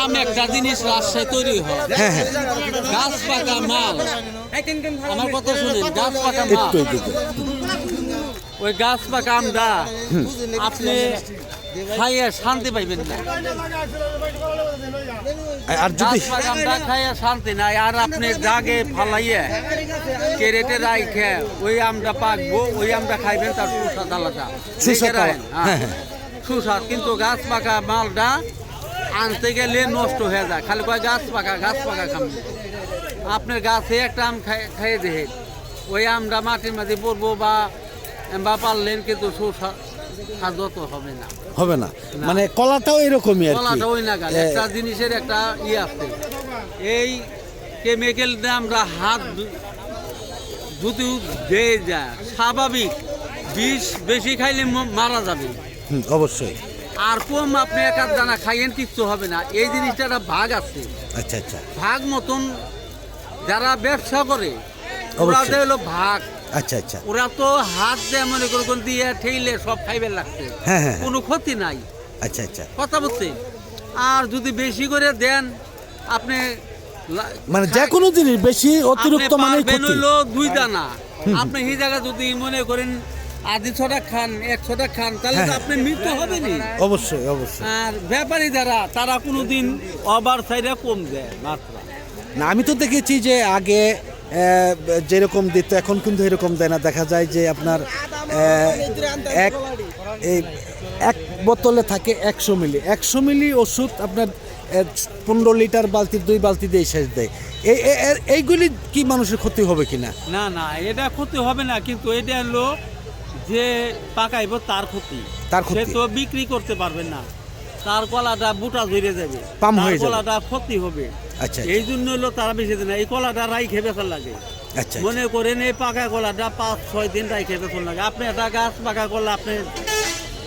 আম একটা জিনিস রাজশাহী তৈরি হয়। হ্যাঁ হ্যাঁ। গাছ পাকা মাল। আমার কথা শুনেন গাছ পাকা মাল। ওই গাছ পাকা আমটা আপনি খাইয়ে শান্তি পাইবেন না। আর যদি আমটা খাইয়ে শান্তি নাই আর আপনি জাগে ফালাইয়ে কেরেটে রাইখে ওই আমটা পাকবো ওই আমটা খাইবেন তার সুস্বাদ আলাদা। সুস্বাদ হ্যাঁ। সুস্বাদ কিন্তু গাছ পাকা মালটা আনতে গেলে নষ্ট হয়ে যায়। খালি কয় গাছ পাকা গাছ পাকা খাম। আপনার গাছে একটা আম খাই- খাইয়ে দেহে ওই আমটা মাটির মাঝে পড়ব বা বা পারলেন কিন্তু সুস্বাদ হবে না। হবে না। মানে কলাটাও এরকমই ওই না একটা জিনিসের একটা ই আছে। এই কেমিক্যাল দিয়ে আমরা হাত যদি দিয়ে যায়। স্বাভাবিক। বিষ বেশি খাইলে মারা যাবে। অবশ্যই। আর কম আপনি এক দানা খাইয়েন কিচ্ছু হবে না। এই জিনিসটা একটা ভাগ আছে। আচ্ছা আচ্ছা। ভাগ মতন যারা ব্যবসা করে ওরা। দেয় হলো ভাগ। আচ্ছা আচ্ছা। ওরা তো হাত দিয়ে মনে করে কোন দিয়ে ঠেইলে সব খাইবে লাগছে। হ্যাঁ হ্যাঁ। কোনো ক্ষতি নাই। আচ্ছা আচ্ছা। কথা বলতে আর যদি বেশি করে দেন আপনি মানে যে কোনো জিনিস বেশি অতিরিক্ত মানে ক্ষতি। দুই দানা। আপনি এই জায়গা যদি মনে করেন আধি ছটা খান এক ছটা খান তাহলে তো হ্যাঁ। আপনি মৃত্যু হবে নি অবশ্যই অবশ্যই। আর ব্যাপারী যারা তারা কোনোদিন ওভার সাইডে কম দেয় মাত্রা। না আমি তো দেখেছি যে আগে যেরকম দিত এখন কিন্তু এরকম দেয় না। দেখা যায় যে আপনার এক এই এক বোতলে থাকে একশো মিলি। একশো মিলি ওষুধ আপনার পনেরো লিটার বালতি দুই বালতি দিয়ে শেষ দেয়। এই এইগুলি কি মানুষের ক্ষতি হবে কিনা? না না এটা ক্ষতি হবে না কিন্তু এটা হলো যে পাকাইব তার ক্ষতি। তার ক্ষতি। সে তো বিক্রি করতে পারবে না। তার কলাটা বুটা ধরে যাবে। পাম হয়ে যাবে। গলাটা ক্ষতি হবে। আচ্ছা এই জন্য হলো তারা বেশি দিন এই কলাটা রাইখে বেচার লাগে। আচ্ছা মনে করেন এই পাকা কলাটা পাঁচ ছয় দিন রাইখে বেচার লাগে। আপনি একটা গাছ পাকা কলা আপনি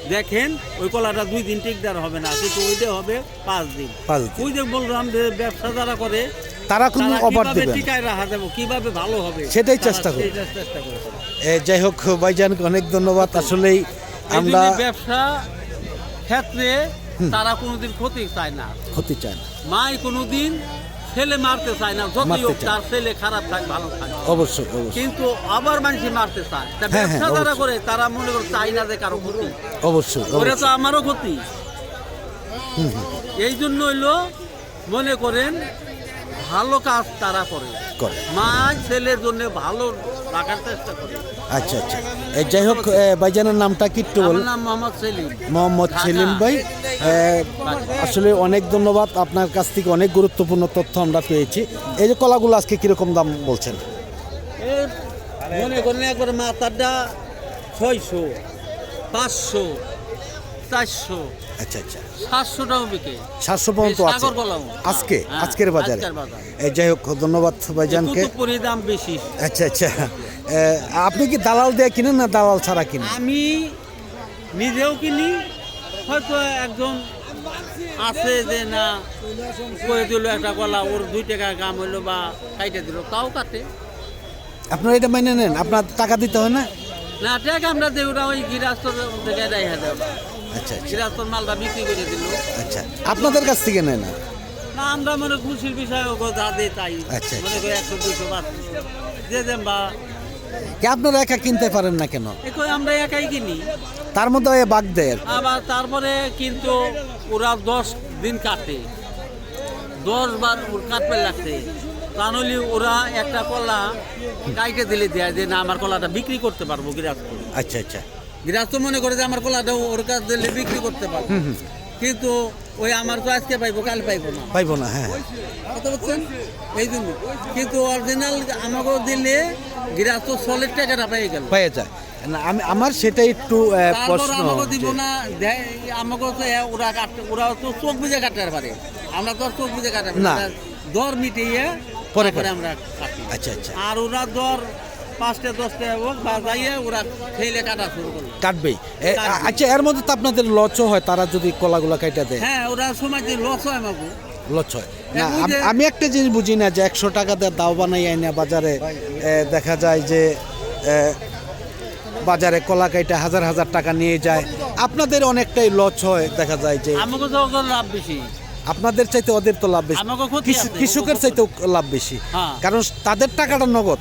দেখেন ওই কলাটা দুই দিন টিকদার হবে না। কিন্তু ওইটা হবে পাঁচ দিন। পাঁচ দিন। ওই যে বললাম যে ব্যবসা যারা করে তারা কোনো অফার দেবে কীভাবে ভালো হবে? সেটাই চেষ্টা করে। যাই হোক ভাইজানকে অনেক ধন্যবাদ। আসলেই আমরা ব্যবসা ক্ষেত্রে তারা কোনোদিন ক্ষতি চায় না। ক্ষতি চাই না। মাই কোনোদিন ছেলে মারতে চায় না যতই হোক তার ছেলে খারাপ থাক ভালো থাক। অবশ্যই কিন্তু আবার মানুষ মারতে চায়। তা হ্যাঁ, ব্যবসা হ্যাঁ, যারা করে তারা মনে করে চাই না যে কারও ক্ষতি। অবশ্যই ওরা তো আমারও ক্ষতি। এই জন্য হইল মনে করেন ভালো কাজ তারা করে। করে। মা ছেলের জন্য ভালো রাখার চেষ্টা করে। আচ্ছা আচ্ছা। যাই হোক ভাইজানের নামটা কি আমার নাম মোহাম্মদ সেলিম। মোহাম্মদ সেলিম ভাই আসলে অনেক ধন্যবাদ। আপনার কাছ থেকে অনেক গুরুত্বপূর্ণ তথ্য আমরা পেয়েছি। এই যে কলাগুলো আজকে কীরকম দাম বলছেন? মনে করেন একবার মাথাটা ছয়শো পাঁচশো। চারশো। আচ্ছা আচ্ছা। সাতশো টাকা বিকে। সাতশো পর্যন্ত আছে। আজকে? হ্যাঁ, আজকের বাজারে? আজকের বাজারে। এ, যাই হোক ধন্যবাদ ভাইজানকে। দাম বেশি। আচ্ছা আচ্ছা। আপনি কি দালাল দিয়ে কিনেন না দালাল ছাড়া কিনেন? আমি নিজেও কিনি হয়তো একজন আছে যে না করে দিল একটা কলা ওর দুই টাকা গাম হইল বা কাইটে দিল তাও কাটে। আপনারা এটা মেনে নেন আপনার টাকা দিতে হয় না? না টাকা আমরা দেই ওরা ওই গিরাস্তর থেকে দেয় দেয় আচ্ছা আচ্ছা। গিরাস্তর মালটা বিক্রি করে দিল। আচ্ছা আপনাদের কাছ থেকে নেয় না? না আমরা মনে খুশির বিষয় যা দেয় তাই। আচ্ছা, মনে করি একশো দুশো বাদ। যে দেন বা। কি আপনারা একা কিনতে পারেন না কেন? একই আমরা একাই কিনি। তার মধ্যে ওই বাগ দেয় আবার তারপরে কিন্তু ওরা দশ দিন কাটে। দশ বার ওর কাটবে লাগছে। তা নইলে ওরা একটা কলা কাইটে দিলে দেয় যে না আমার কলাটা বিক্রি করতে পারব গৃহস্থ আচ্ছা আচ্ছা। গৃহস্থ মনে করে যে আমার কলাটা ওর কাছ দিলে বিক্রি করতে পারব। কিন্তু ওই আমার তো আজকে পাইবো কাল পাইবো না। পাইবো না হ্যাঁ। কথা বলছেন এই জন্য। কিন্তু অরিজিনাল আমাকে দিলে গৃহস্থ সলিড টাকাটা পেয়ে গেল। পাওয়া যায়। না আমি আমার সেটাই একটু প্রশ্ন দিব না আমাকে তো ওরা ওরা তো চোখ বুঝে কাটতে পারে। আমরা তো চোখ বুঝে কাটতে পারি না। দর মিটিয়ে পরে আমরা আচ্ছা আচ্ছা। আর ওরা দর পাঁচটা দশটা হোক বা ওরা খেলে কাটা শুরু করল। কাটবেই। কাটবে। আচ্ছা এর মধ্যে তো আপনাদের লচও হয় তারা যদি কলাগুলা কাইটা দেয়। হ্যাঁ ওরা সময় যে লস হয় আমাকে লচ হয়। না আম- একটা জিনিস বুঝি না যে একশো টাকা দিয়ে দাও বানাই আইনা বাজারে দেখা যায় যে বাজারে কলা কাইটা হাজার হাজার টাকা নিয়ে যায়। আপনাদের অনেকটাই লচ হয় দেখা যায় যে আমাকে লাভ বেশি। আপনাদের চাইতে ওদের তো লাভ বেশি। কৃষকের চাইতেও লাভ বেশি। হ্যাঁ। কারণ তাদের টাকাটা নগদ।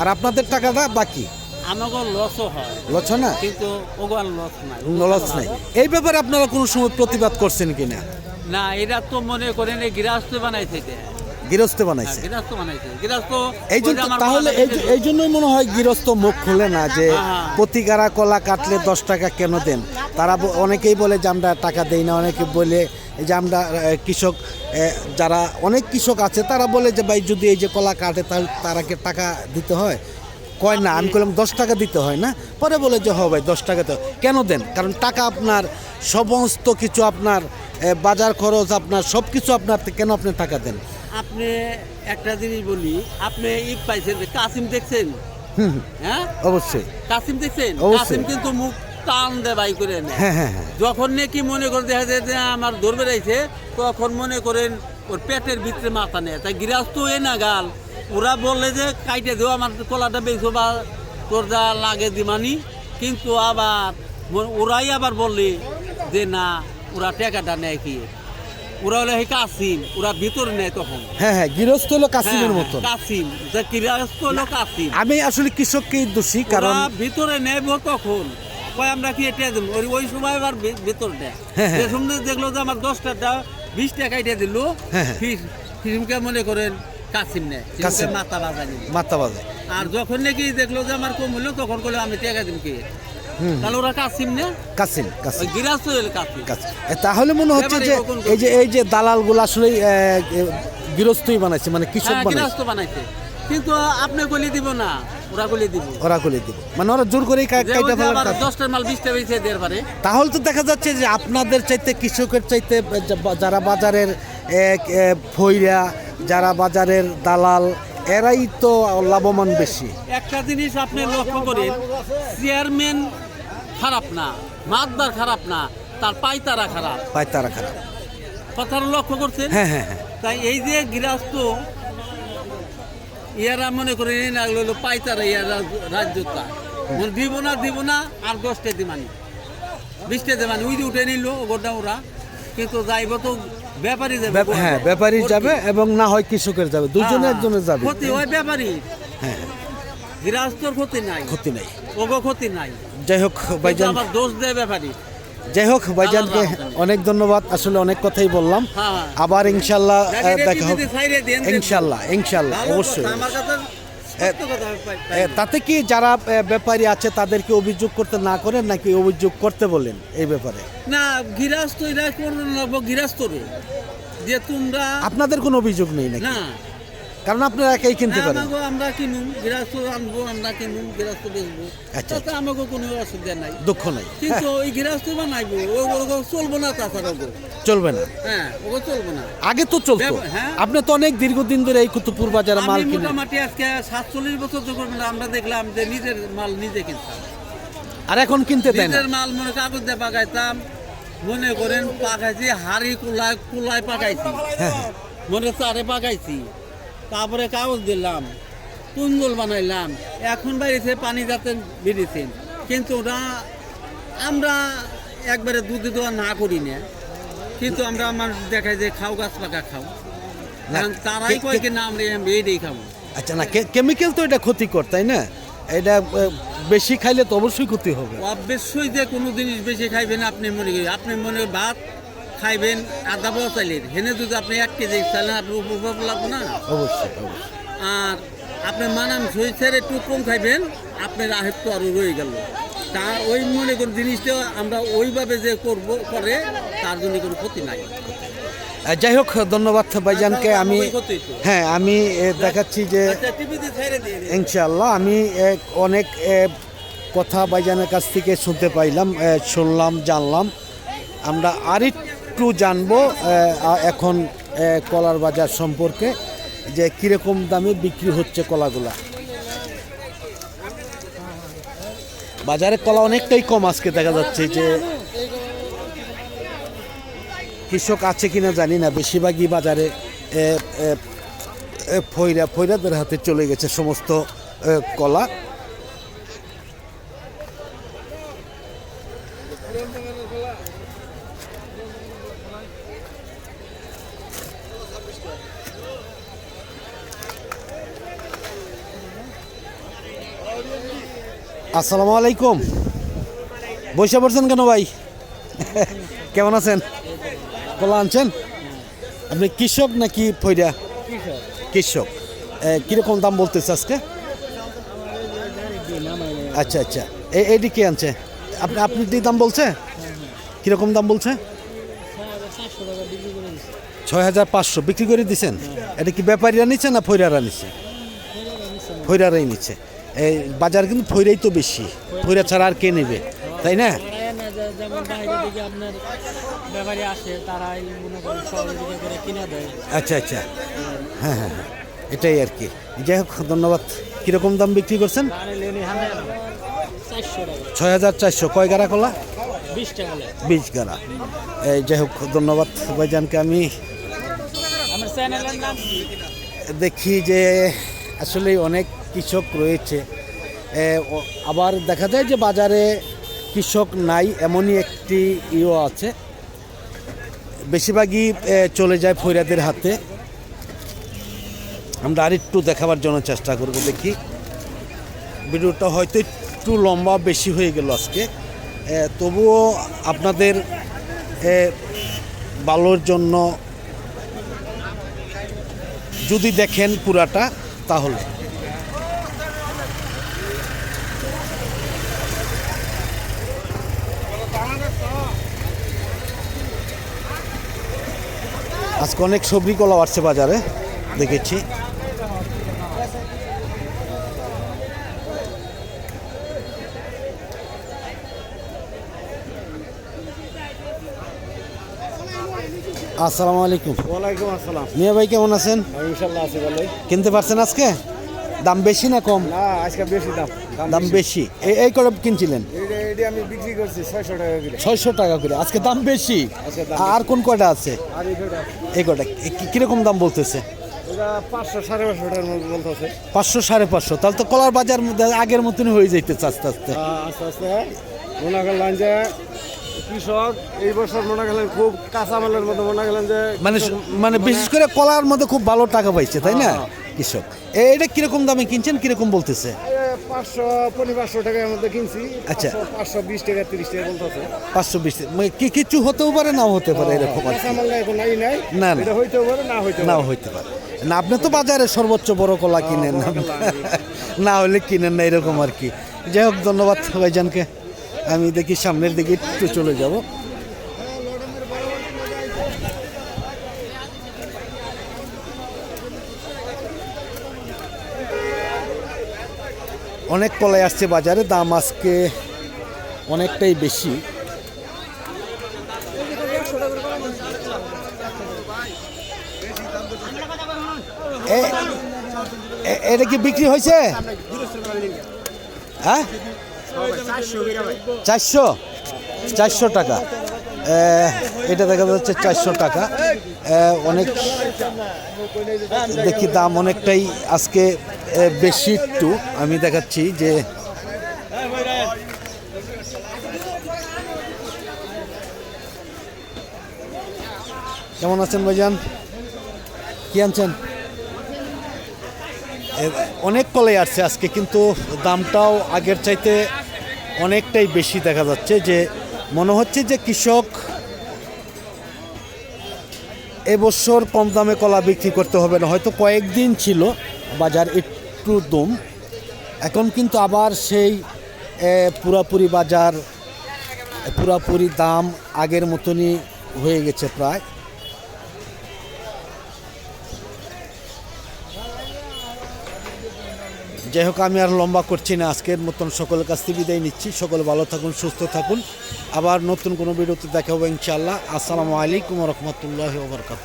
আর আপনাদের টাকাটা বাকি? আমাকে লসও হয়। না? কিন্তু ওগুলো লস নাই। লস নাই। এই ব্যাপারে আপনারা কোনো সময় প্রতিবাদ করছেন কিনা? না এটা তো মনে করেন গৃহস্থ বানাইছে গৃহস্থ হ্যাঁ, বানাইছে। গৃহস্থ বানাইছে। গৃহস্থ এই জন্য তাহলে এই জন্যই মনে হয় গৃহস্থ মুখ খুলে না যে হ্যাঁ। প্রতিকারা কলা কাটলে দশ টাকা কেন দেন? তারা অনেকেই বলে যে আমরা টাকা দেই না অনেকে বলে যে আমরা কৃষক যারা অনেক কৃষক আছে তারা বলে যে ভাই যদি এই যে কলা কাটে তাহলে তারাকে টাকা দিতে হয়। কয় না আমি বললাম দশ টাকা দিতে হয় না? পরে বলে যে হ ভাই দশ টাকা তো কেন দেন? কারণ টাকা আপনার সমস্ত কিছু আপনার বাজার খরচ আপনার সব কিছু আপনার কেন আপনি টাকা দেন? আপনি একটা জিনিস বলি আপনি ই পাইছেন কাসিম দেখছেন? হ্যাঁ? অবশ্যই। কাসিম দেখছেন। কাসিম কিন্তু মুখ টান দে বাই করে নেয় হ্যাঁ হ্যাঁ হ্যাঁ। যখন নাকি মনে করে দেখা যায় যে আমার রয়েছে তখন মনে করেন ওর পেটের ভিতরে মাথা নেয় তাই গৃহস্থ এ না গাল ওরা বললে যে কাইটে দেও আমার কলাটা বেছো বা তোর যা লাগে দিমানি। কিন্তু আবার ওরাই আবার বললে যে না ওরা টাকাটা নেয় কি? ওরা হলে এই কাসিম ওরা ভিতরে নেয় তখন। হ্যাঁ হ্যাঁ গৃহস্থ হলো কাসিমের মতন। কাসিম যে গৃহস্থ হলো কাসিম। আমি আসলে কৃষককেই দোষী কারণ ভিতরে নেব তখন কয় আমরা কি এটা দেবো ওই ওই সময় আবার ভিতরে দেয় হ্যাঁ, হ্যাঁ। সময় দেখল যে আমার দশ টাকা বিশ টাকা এটা দিল হ্যাঁ। মনে করেন কাসিম নেয় কাসিম। কাসিম। মাথা বাজা মাথা বাজে আর যখন নাকি দেখল যে আমার কম হলো তখন করল আমি টাকা দিন কি? তাহলে ওরা কাসিম নে? কাসিম কাসিম। কাসিম। কাসিম। তাহলে মনে হচ্ছে যে এই যে এই যে দালালগুলো আসলে গৃহস্থই বানাইছে মানে কৃষক বানাইছে। বানাইছে। কিন্তু আপনি গলি দিব না। ওরা গলি দিব। ওরা করে দিব। মানে ওরা জোর করেই কা- কাইটা ফেলার দশটার মাল বিশটা দেওয়ার পারে তাহলে তো দেখা যাচ্ছে যে আপনাদের চাইতে কৃষকের চাইতে যারা বাজারের এক, এ, যারা বাজারের দালাল এরাই তো লাভবান বেশি। একটা জিনিস আপনি লক্ষ্য করেন চেয়ারম্যান খারাপ না মাতদার খারাপ না তার পাইতারা খারাপ। পাইতারা খারাপ। কথাটা লক্ষ্য করছেন? হ্যাঁ হ্যাঁ হ্যাঁ। তাই এই যে গৃহস্থ ইয়ারা মনে করেন এই না হলো পাইতারা ইয়ারা রাজ্যতা মনে দিব না দিব না আর দশটা দিমানি বিশটা দিমানি উই যে উঠে নিল গোটা ওরা। কিন্তু যাইব তো ব্যাপারী যাবে হ্যাঁ ব্যাপারী যাবে এবং না হয় কৃষকের যাবে। দুজনে হ্যাঁ, একজনের যাবে। ক্ষতি হয় ব্যাপারী। হ্যাঁ। গৃহস্থর ক্ষতি নাই। ক্ষতি নাই। ওগো ক্ষতি নাই। যাই হোক ভাইজান আবার দোষ দেয় ব্যাপারী। যাই হোক ভাইজানকে অনেক ধন্যবাদ আসলে অনেক কথাই বললাম। হ্যাঁ। আবার ইনশাল্লাহ দেখা দেন। ইনশাল্লাহ ইনশাল্লাহ অবশ্যই তাতে কি যারা ব্যাপারী আছে তাদেরকে অভিযোগ করতে না করেন নাকি অভিযোগ করতে বলেন এই ব্যাপারে? না এরা করবে গৃহস্থ যে তোমরা আপনাদের কোনো অভিযোগ নেই নাকি? না কারণ আপনারা একাই কিনতে পারেন। আমাকে আমরা কিনুম গৃহস্থ আনব আমরা কিনুম গৃহস্থ বেচবো। আচ্ছা, আমাকে কোনো অসুবিধা নাই। দুঃখ নাই। কিন্তু ওই গৃহস্থ বানাইবো চলবো না তাছাড়া চলবে না। হ্যাঁ ওগো চলবো না। আগে তো চলতো। হ্যাঁ। আপনি তো অনেক দীর্ঘদিন ধরে এই কুতুবপুর বাজারে মাল কিনেন। মোটামুটি আজকে সাতচল্লিশ বছর যখন আমরা দেখলাম যে নিজের মাল নিজে কিনতাম। আর এখন কিনতে দেয় না। নিজের মাল মনে কাগজ দিয়ে পাকাইতাম। মনে করেন পাকাইছি হাড়ি কুলায় কুলায় পাকাইছি। হ্যাঁ। হ্যাঁ মনে চারে পাকাইছি। তারপরে কাগজ দিলাম কুন্দল বানাইলাম এখন বাইরেছে পানি যাতে বেরিয়েছেন কিন্তু ওরা আমরা একবারে দুধ দেওয়া না করি না। কিন্তু আমরা আমার দেখাই যে খাও গাছ পাকা খাও তারাই কে- কয় কে- কি নাম রে আমি এইটাই খাব। আচ্ছা না কেমিক্যাল তো এটা ক্ষতিকর তাই না? এটা বেশি খাইলে তো অবশ্যই ক্ষতি হবে। অবশ্যই যে কোনো জিনিস বেশি খাইবেন আপনি মনে করি আপনি মনে ভাত খাইবেন আধা বড় চাইলেন হেনে যদি আপনি এক কেজি চাইলেন আপনি উপভোগ লাগবে না? অবশ্যই অবশ্যই। আর আপনি মানান সইছের একটু কম খাইবেন আপনার আহের তো আরও রয়ে গেল। তা ওই মনে করেন জিনিসটা আমরা ওইভাবে যে করব করে তার জন্য কোনো ক্ষতি নাই। যাই হোক ধন্যবাদ ভাইজানকে। আমি। হ্যাঁ আমি দেখাচ্ছি যে আচ্ছা। ইনশাআল্লাহ আমি অনেক কথা ভাইজানের কাছ থেকে শুনতে পাইলাম শুনলাম জানলাম। আমরা আরেকটু জানব এখন কলার বাজার সম্পর্কে যে কীরকম দামে বিক্রি হচ্ছে কলাগুলা? বাজারে কলা অনেকটাই কম আজকে, দেখা যাচ্ছে যে কৃষক আছে কিনা জানি না, বেশিরভাগই বাজারে ফইরা, ফইরাদের হাতে চলে গেছে সমস্ত কলা। আসসালামু আলাইকুম। বসে পড়ছেন কেন ভাই? কেমন আছেন? কলা আনছেন? আপনি কৃষক নাকি ফৈরা কৃষক। কীরকম দাম বলতেছে আজকে? আচ্ছা আচ্ছা। এইটি কে আনছে? আপনি আপনি যে দাম বলছে? কীরকম দাম বলছে? ছয় হাজার পাঁচশো। বিক্রি করে দিছেন? এটা কি ব্যাপারীরা নিচ্ছে না ফৈরারা নিচ্ছে ফৈরারাই নিচ্ছে এই বাজার কিন্তু ফৈরাই তো বেশি। ফৈরা ছাড়া আর কে নেবে? তাই না? আচ্ছা আচ্ছা। হ্যাঁ হ্যাঁ হ্যাঁ। এটাই আর কি। যাই হোক ধন্যবাদ। কীরকম দাম বিক্রি করছেন? ছয় হাজার চারশো। কয় গাড়া কলা? বিশ গাড়া। এই যাই হোক ধন্যবাদ ভাইজানকে। আমি? দেখি যে আসলে অনেক কৃষক রয়েছে। আবার দেখা যায় যে বাজারে কৃষক নাই, এমনই একটি ইও আছে। বেশিরভাগই চলে যায় ফৈরাদের হাতে। আমরা আরেকটু দেখাবার জন্য চেষ্টা করব, দেখি। ভিডিওটা হয়তো একটু লম্বা বেশি হয়ে গেল আজকে। তবুও আপনাদের ভালোর জন্য যদি দেখেন পুরাটা তাহলে। আজকে অনেক সবজি কলা আসছে বাজারে দেখেছি। আসসালামু আলাইকুম। ওয়ালাইকুম আসসালাম। মিয়া ভাই কেমন আছেন? ইনশাল্লাহ আছে ভালোই। কিনতে পারছেন আজকে? দাম বেশি না কম? না আজকে বেশি দাম। দাম বেশি। এই এই করে কিনছিলেন এটা আমি বিক্রি করছি ছয়শো টাকা কিলো ছয়শো টাকা করে। আজকে দাম বেশি? আর কোন কয়টা আছে? আর এই কয়টা কি- কীরকম দাম বলতেছে? পাঁচশো সাড়ে পাঁচশো তাহলে তো কলার বাজার মধ্যে আগের মতন হয়ে যাইতেছে আস্তে আস্তে। আস্তে আস্তে মনে করলেন যে কৃষক এই বছর মনে করলেন খুব কাঁচামালের মতো মনে করলেন যে মানে মানে বিশেষ করে কলার মধ্যে খুব ভালো টাকা পাইছে তাই না? কৃষক। এ- এটা কীরকম দামে কিনছেন? কীরকম বলতেছে? পাঁচশো পনেরো পাঁচশো টাকার মধ্যে কিনছি। আচ্ছা। পাঁচশো- বিশ টাকা তিরিশ টাকা বলতেছে। পাঁচশো বিশ মানে কি কিছু হতেও পারে নাও হতে পারে এরকম না না, হইতেও পারে না হইতে নাও হইতে পারে। না আপনি তো বাজারে সর্বোচ্চ বড় কলা কিনেন। না না হলে কিনেন না এরকম আর কি। যাই হোক ধন্যবাদ ভাইজানকে। আমি দেখি সামনের দিকে একটু চলে যাব। অনেক কলাই আসছে বাজারে, দাম আজকে অনেকটাই বেশি। এটা কি বিক্রি হয়েছে? হ্যাঁ? চারশো? চারশো টাকা। এটা দেখা যাচ্ছে চারশো টাকা। অনেক দেখি দাম অনেকটাই আজকে বেশি একটু। আমি দেখাচ্ছি যে কেমন আছেন ভাইজান? কি আনছেন? অনেক কলাই আসছে আজকে, কিন্তু দামটাও আগের চাইতে অনেকটাই বেশি দেখা যাচ্ছে যে মনে হচ্ছে যে কৃষক এবছর কম দামে কলা বিক্রি করতে হবে না। হয়তো কয়েকদিন ছিল বাজার একটু দম। এখন কিন্তু আবার সেই পুরাপুরি বাজার পুরাপুরি দাম আগের মতনই হয়ে গেছে প্রায়। যাই হোক, আমি আর লম্বা করছি না আজকের মতন। সকলের কাছ থেকে বিদায় নিচ্ছি। সকল ভালো থাকুন, সুস্থ থাকুন। আবার নতুন কোনো ভিডিওতে দেখা হবে ইনশাআল্লাহ। আসসালামু আলাইকুম রহমতুল্লাহ ওবরকাত